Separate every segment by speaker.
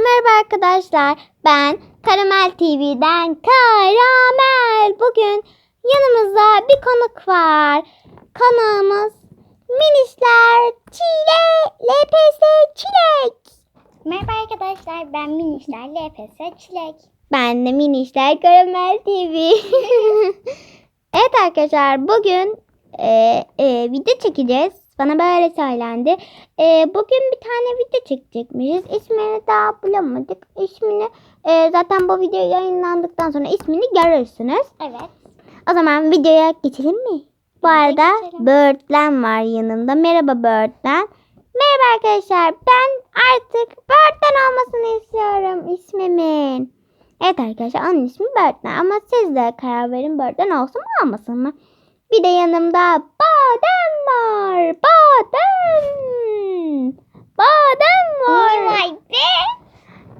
Speaker 1: merhaba arkadaşlar. Ben Karamel TV'den Karamel. Bugün yanımızda bir konuk var. Konuğumuz Minişler Çile LPS Çilek.
Speaker 2: Merhaba arkadaşlar ben Minişler LPS Çilek.
Speaker 1: Ben de Minişler Karamel TV. evet arkadaşlar bugün e, e, video çekeceğiz. Bana böyle söylendi. E, bugün bir tane video çekecekmişiz. İsmini daha bulamadık. İsmini e, zaten bu video yayınlandıktan sonra ismini görürsünüz.
Speaker 2: Evet.
Speaker 1: O zaman videoya geçelim mi? Bu
Speaker 2: Hadi
Speaker 1: arada
Speaker 2: geçelim.
Speaker 1: Birdlen var yanımda. Merhaba Birdlen. Merhaba arkadaşlar. Ben artık Birdlen olmasını istiyorum ismimin. Evet arkadaşlar onun ismi Birdlen. Ama siz de karar verin Birdlen olsun mu olmasın mı? Bir de yanımda Badem var. Badem. Badem var.
Speaker 2: Vay be.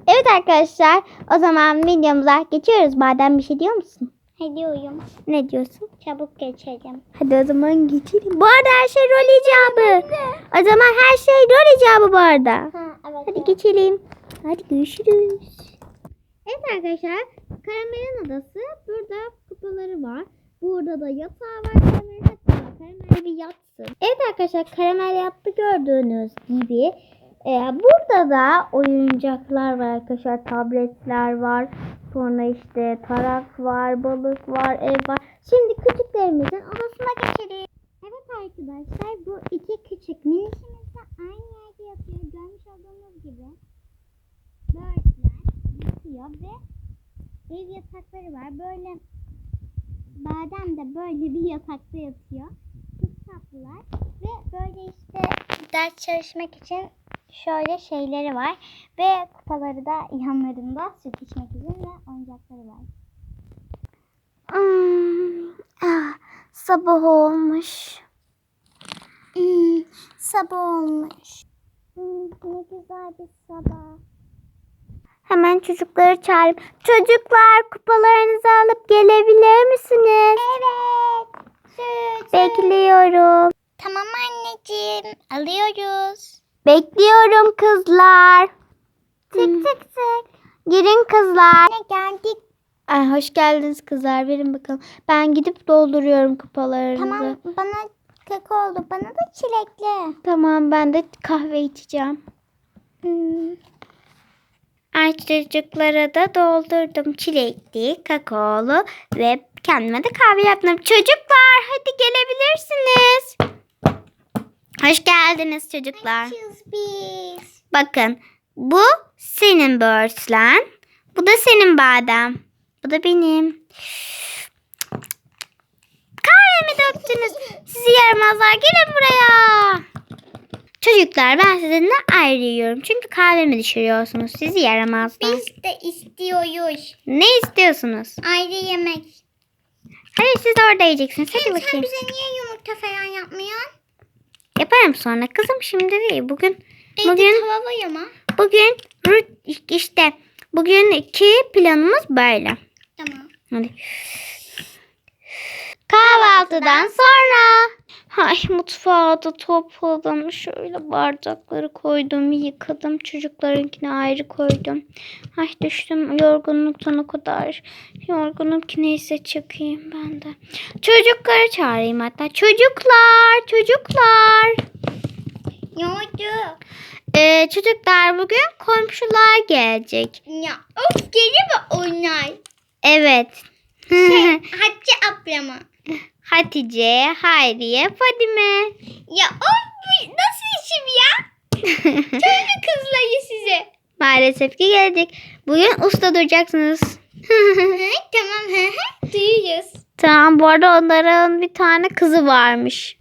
Speaker 1: Evet arkadaşlar o zaman videomuza geçiyoruz. Badem bir şey diyor musun?
Speaker 2: Ediyorum.
Speaker 1: Ne diyorsun?
Speaker 2: Çabuk geçelim.
Speaker 1: Hadi o zaman geçelim. Bu arada her şey rol icabı. O zaman her şey rol icabı bu arada.
Speaker 2: Ha evet.
Speaker 1: Hadi geçelim. Hadi görüşürüz. Evet arkadaşlar. Karamelin odası. Burada kupaları var. Burada da yatağı var. Karamel karamel bir yatsın. Evet arkadaşlar karamel yattı gördüğünüz gibi. Ee, burada da oyuncaklar var arkadaşlar. Tabletler var. Sonra işte tarak var, balık var, ev var. Şimdi küçüklerimizin odasına geçelim.
Speaker 2: Evet arkadaşlar bu iki küçük minişimiz de aynı yerde yatıyor. Görmüş olduğunuz gibi. Böğürtler yatıyor ve ev yatakları var. Böyle badem de böyle bir yatakta yatıyor. Tatlılar. Ve böyle işte ders çalışmak için şöyle şeyleri var. Ve kupaları da yanlarında süt içmek için ve oyuncakları var.
Speaker 1: Hmm, ah, sabah olmuş.
Speaker 2: Hmm, sabah olmuş. Hmm, ne güzel bir sabah.
Speaker 1: Hemen çocukları çağırayım. Çocuklar kupalarınızı alıp gelebilir misiniz?
Speaker 2: Evet. Süt.
Speaker 1: Bekliyorum.
Speaker 2: Tamam anneciğim. Alıyoruz.
Speaker 1: Bekliyorum kızlar.
Speaker 2: Tık
Speaker 1: Hmm.
Speaker 2: tık tık.
Speaker 1: Girin kızlar.
Speaker 2: Ne geldik.
Speaker 1: Ay, hoş geldiniz kızlar. Verin bakalım. Ben gidip dolduruyorum kupalarınızı.
Speaker 2: Tamam bana kaka oldu. Bana da çilekli.
Speaker 1: Tamam ben de kahve içeceğim.
Speaker 2: Hmm.
Speaker 1: Çocuklara da doldurdum. Çilekli, kakaolu ve kendime de kahve yaptım. Çocuklar hadi gelebilirsiniz. Hoş geldiniz çocuklar.
Speaker 2: Biz.
Speaker 1: Bakın bu senin böğürtlen. Bu da senin badem. Bu da benim. Kahvemi döktünüz. Sizi yaramazlar gelin buraya. Çocuklar ben sizinle ayrı yiyorum. Çünkü kahvemi düşürüyorsunuz. Sizi yaramazlar.
Speaker 2: Biz de istiyoruz.
Speaker 1: Ne istiyorsunuz?
Speaker 2: Ayrı yemek.
Speaker 1: Hadi siz orada yiyeceksiniz. Hadi
Speaker 2: Sen
Speaker 1: bakayım.
Speaker 2: bize niye yumurta falan yapmıyorsun?
Speaker 1: Yaparım sonra. Kızım şimdi değil. Bugün
Speaker 2: Evde
Speaker 1: Bugün-
Speaker 2: ama.
Speaker 1: bugün işte bugünkü planımız böyle.
Speaker 2: Tamam.
Speaker 1: Hadi. Kahvaltıdan sonra. Ay mutfağı da topladım. Şöyle bardakları koydum, yıkadım. Çocuklarınkini ayrı koydum. Ay düştüm yorgunluktan o kadar. Yorgunum ki neyse çıkayım ben de. Çocukları çağırayım hatta. Çocuklar, çocuklar.
Speaker 2: Ne oldu?
Speaker 1: Ee, çocuklar bugün komşular gelecek.
Speaker 2: Ya of geri mi onlar?
Speaker 1: Evet.
Speaker 2: Şey, Hatice abla mı?
Speaker 1: Hatice, Hayriye, Fadime.
Speaker 2: Ya of nasıl işim ya? Köylü kızları size.
Speaker 1: Maalesef ki gelecek. Bugün usta duracaksınız.
Speaker 2: tamam. Duyuyoruz.
Speaker 1: tamam bu arada onların bir tane kızı varmış.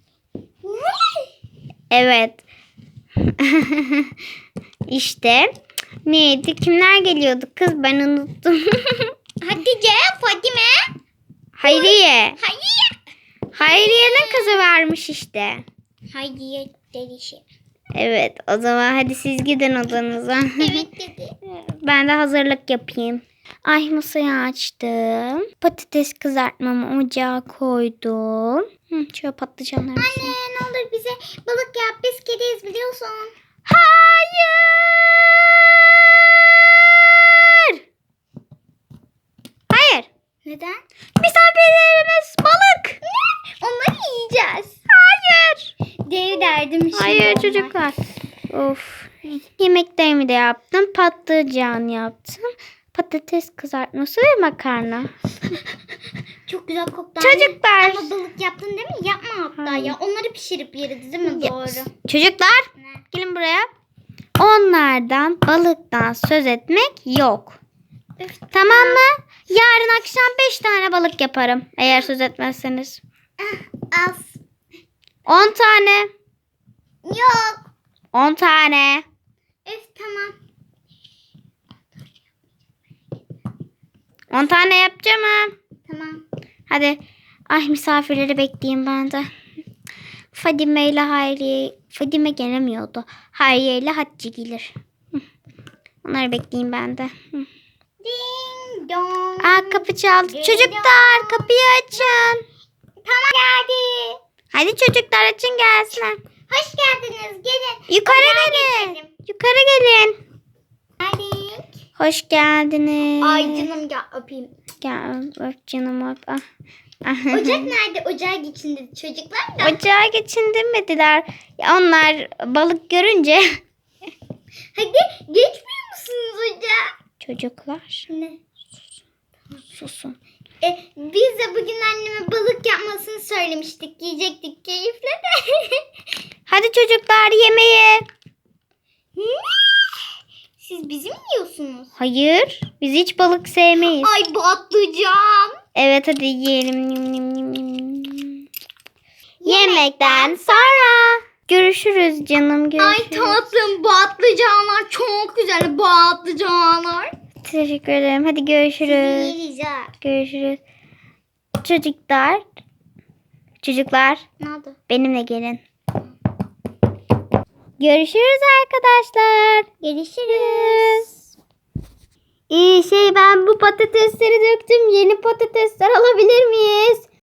Speaker 1: Evet. işte neydi? Kimler geliyordu kız ben unuttum.
Speaker 2: Hatice, Fadime.
Speaker 1: Hayriye.
Speaker 2: Hayır.
Speaker 1: Hayriye'nin kızı varmış işte.
Speaker 2: Hayır delişi.
Speaker 1: Evet o zaman hadi siz gidin odanıza.
Speaker 2: Evet dedi.
Speaker 1: Ben de hazırlık yapayım. Ay masayı açtım. Patates kızartmamı ocağa koydum. Hı, şöyle patlıcanlar.
Speaker 2: Anne ne olur bize balık yap. Biz kediyiz biliyorsun.
Speaker 1: Hayır. Hayır.
Speaker 2: Neden?
Speaker 1: Misafirlerimiz balık. Ne?
Speaker 2: Onları yiyeceğiz.
Speaker 1: Hayır.
Speaker 2: Dev derdim şimdi.
Speaker 1: Hayır
Speaker 2: onlar.
Speaker 1: çocuklar. Of. Yemeklerimi de yaptım. Patlıcan yaptım. Patates kızartması ve makarna.
Speaker 2: Çok güzel koktu.
Speaker 1: Çocuklar.
Speaker 2: Ama balık yaptın değil mi? Yapma hatta ya. Onları pişirip yeriz değil mi? Doğru.
Speaker 1: Çocuklar
Speaker 2: Ne?
Speaker 1: gelin buraya. Onlardan balıktan söz etmek yok.
Speaker 2: Üf,
Speaker 1: Tamam mı? Yarın akşam 5 tane balık yaparım. Eğer söz etmezseniz.
Speaker 2: Az.
Speaker 1: 10 tane.
Speaker 2: Yok.
Speaker 1: 10 tane.
Speaker 2: Üf tamam.
Speaker 1: 10 tane yapacağım ha.
Speaker 2: Tamam.
Speaker 1: Hadi. Ay misafirleri bekleyeyim ben de. Fadime ile Hayriye. Fadime gelemiyordu. Hayriye ile Hatice gelir. Onları bekleyeyim ben de.
Speaker 2: Ding dong.
Speaker 1: Aa kapı çaldı.
Speaker 2: Geliyor.
Speaker 1: Çocuklar kapıyı açın.
Speaker 2: Tamam geldi.
Speaker 1: Hadi çocuklar açın gelsinler.
Speaker 2: Hoş geldiniz. Gelin.
Speaker 1: Yukarı gelin.
Speaker 2: geçelim.
Speaker 1: Yukarı gelin. Hoş geldiniz.
Speaker 2: Ay canım gel öpeyim.
Speaker 1: Gel öp canım öp. Ah.
Speaker 2: Ocak nerede? Ocağa geçin dedi çocuklar da.
Speaker 1: Ocağa geçin demediler. Ya onlar balık görünce.
Speaker 2: Hadi geçmiyor musunuz ocağa?
Speaker 1: Çocuklar
Speaker 2: Ne?
Speaker 1: susun.
Speaker 2: E, biz de bugün anneme balık yapmasını söylemiştik. Yiyecektik keyifle de.
Speaker 1: Hadi çocuklar yemeğe.
Speaker 2: Siz bizi mi yiyorsunuz?
Speaker 1: Hayır. Biz hiç balık sevmeyiz.
Speaker 2: Ay batlayacağım.
Speaker 1: Evet hadi yiyelim. Nim, nim, nim, nim. Yemekten sonra. Görüşürüz canım. Görüşürüz.
Speaker 2: Ay tatlım batlıcanlar çok güzel batlıcanlar.
Speaker 1: Teşekkür ederim. Hadi görüşürüz.
Speaker 2: Yiyeceğiz.
Speaker 1: Görüşürüz. Çocuklar. Çocuklar
Speaker 2: Ne oldu?
Speaker 1: benimle gelin. Görüşürüz arkadaşlar.
Speaker 2: Görüşürüz.
Speaker 1: İyi şey ben bu patatesleri döktüm. Yeni patatesler alabilir miyiz?